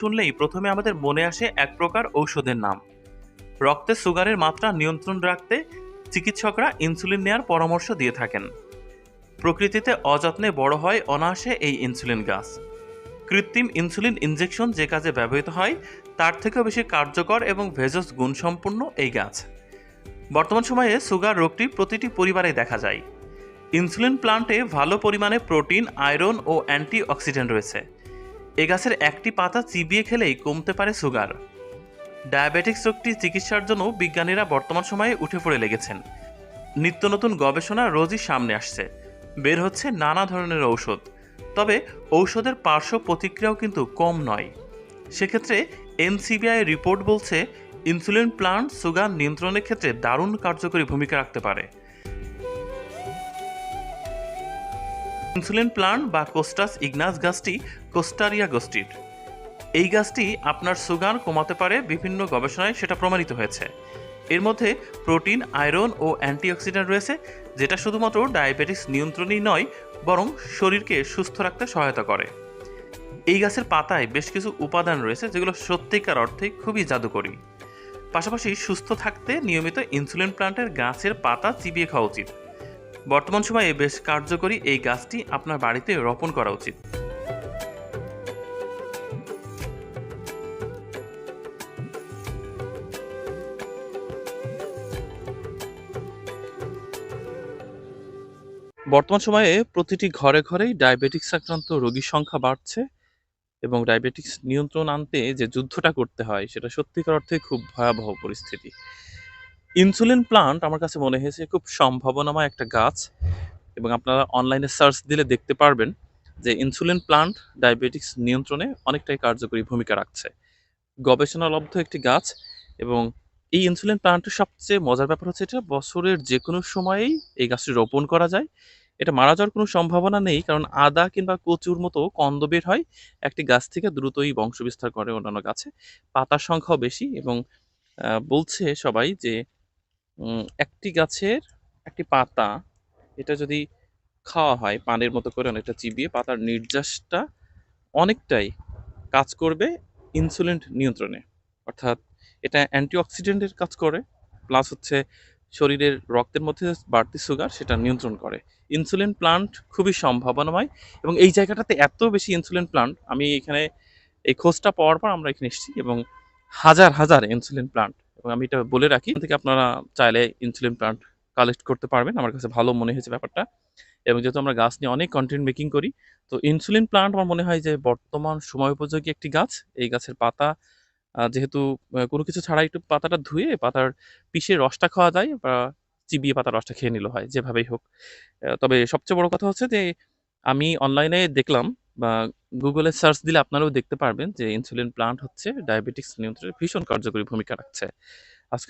শুনলেই প্রথমে আমাদের মনে আসে এক প্রকার ঔষধের নাম। রক্তে সুগারের মাত্রা নিয়ন্ত্রণ রাখতে চিকিৎসকরা ইনসুলিন নেওয়ার পরামর্শ দিয়ে থাকেন। প্রকৃতিতে অযত্নে বড় হয় অনায়াসে এই ইনসুলিন গাছ। কৃত্রিম ইনসুলিন ইনজেকশন যে কাজে ব্যবহৃত হয়, তার থেকেও বেশি কার্যকর এবং ভেজস গুণসম্পন্ন এই গাছ। বর্তমান সময়ে সুগার রোগটি প্রতিটি পরিবারে দেখা যায়। ইনসুলিন প্লান্টে ভালো পরিমাণে প্রোটিন, আয়রন ও অ্যান্টিঅক্সিডেন্ট রয়েছে। এ গাছের একটি পাতা চিবিয়ে খেলেই কমতে পারে সুগার। ডায়াবেটিক্স রোগটি চিকিৎসার জন্য বিজ্ঞানীরা বর্তমান সময়ে উঠে পড়ে লেগেছেন। নিত্য নতুন গবেষণা রোজই সামনে আসছে। বের হচ্ছে নানা ধরনের ঔষধ। তবে ঔষধের পার্শ্ব প্রতিক্রিয়াও কিন্তু কম নয়। সেক্ষেত্রে এনসিবিআই রিপোর্ট বলছে, ইনসুলিন প্লান্ট সুগার নিয়ন্ত্রণের ক্ষেত্রে দারুণ কার্যকরী ভূমিকা রাখতে পারে। ইনসুলিন প্লান্ট বা কোস্টাস ইগনাস গাছটি কোস্টারিয়া গোষ্ঠীর। এই গাছটি আপনার সুগার কমাতে পারে, বিভিন্ন গবেষণায় সেটা প্রমাণিত হয়েছে। এর মধ্যে প্রোটিন, আয়রন ও অ্যান্টিঅক্সিডেন্ট রয়েছে, যেটা শুধুমাত্র ডায়াবেটিস নিয়ন্ত্রণই নয়, বরং শরীরকে সুস্থ রাখতে সহায়তা করে। এই গাছের পাতায় বেশ কিছু উপাদান রয়েছে, যেগুলো সত্যিকার অর্থে খুবই জাদুকরী। পাশাপাশি সুস্থ থাকতে নিয়মিত ইনসুলিন প্লান্টের গাছের পাতা চিবিয়ে খাওয়া উচিত। বর্তমান সময়ে বেশ কার্যকরী এই গাছটি আপনার বাড়িতে রোপণ করা উচিত। বর্তমান সময়ে প্রতিটি ঘরে ঘরেই ডায়াবেটিক্স আক্রান্ত রোগীর সংখ্যা বাড়ছে এবং ডায়াবেটিক্স নিয়ন্ত্রণ আনতে যে যুদ্ধটা করতে হয়, সেটা সত্যিকার অর্থে খুব ভয়াবহ পরিস্থিতি। ইনসুলিন প্লান্ট আমার কাছে মনে হয়েছে খুব সম্ভাবনাময় একটা গাছ, এবং আপনারা অনলাইনে সার্চ দিলে দেখতে পারবেন যে ইনসুলিন প্লান্ট ডায়াবেটিক্স নিয়ন্ত্রণে অনেকটাই কার্যকরী ভূমিকা রাখছে। গবেষণালব্ধ একটি গাছ, এবং এই ইনসুলিন প্লান্টের সবচেয়ে মজার ব্যাপার হচ্ছে এটা বছরের যে কোনো সময়েই এই গাছটি রোপণ করা যায়। এটা মারা যাওয়ার কোনো সম্ভাবনা নেই, কারণ আদা কিংবা কচুর মতো কন্দ বের হয় একটি গাছ থেকে দ্রুতই বংশবিস্তার করে অন্যান্য গাছে। পাতার সংখ্যাও বেশি, এবং বলছে সবাই যে একটি গাছের একটি পাতা, এটা যদি খাওয়া হয় পানের মতো করে অনেকটা চিবিয়ে, পাতার নির্যাসটা অনেকটাই কাজ করবে ইনসুলিন নিয়ন্ত্রণে। অর্থাৎ এটা অ্যান্টিঅক্সিডেন্টের কাজ করে, প্লাস হচ্ছে শরীরের রক্তের মধ্যে বাড়তি সুগার সেটা নিয়ন্ত্রণ করে। ইনসুলিন প্লান্ট খুবই সম্ভাবনাময় এবং এই জায়গাটাতে এত বেশি ইনসুলিন প্লান্ট, আমি এখানে এই খোঁজটা পাওয়ার পর আমরা এখানে এসেছি এবং হাজার হাজার ইনসুলিন প্লান্ট এবং আমি এটা বলে রাখি থেকে আপনারা চাইলে ইনসুলিন প্লান্ট কালেক্ট করতে পারবেন। আমার কাছে ভালো মনে হয়েছে ব্যাপারটা। এবং যেহেতু আমরা গাছ নিয়ে অনেক কন্টেন্ট মেকিং করি, তো ইনসুলিন প্লান্ট আমার মনে হয় যে বর্তমান সময় উপযোগী একটি গাছ। এই গাছের পাতা যেহেতু কোনো কিছু ছাড়া একটু পাতাটা ধুয়ে পাতার পিষে রসটা খাওয়া যায় বা চিবিয়ে পাতার রসটা খেয়ে নিলে হয়, যেভাবেই হোক। তবে সবচেয়ে বড় কথা হচ্ছে যে, আমি অনলাইনে দেখলাম বা গুগলে সার্চ দিলে আপনারাও দেখতে পারবেন যে ইনসুলিন প্লান্ট হচ্ছে ডায়াবেটিক্স নিয়ন্ত্রণে ভীষণ কার্যকরী ভূমিকা রাখছে। আজকে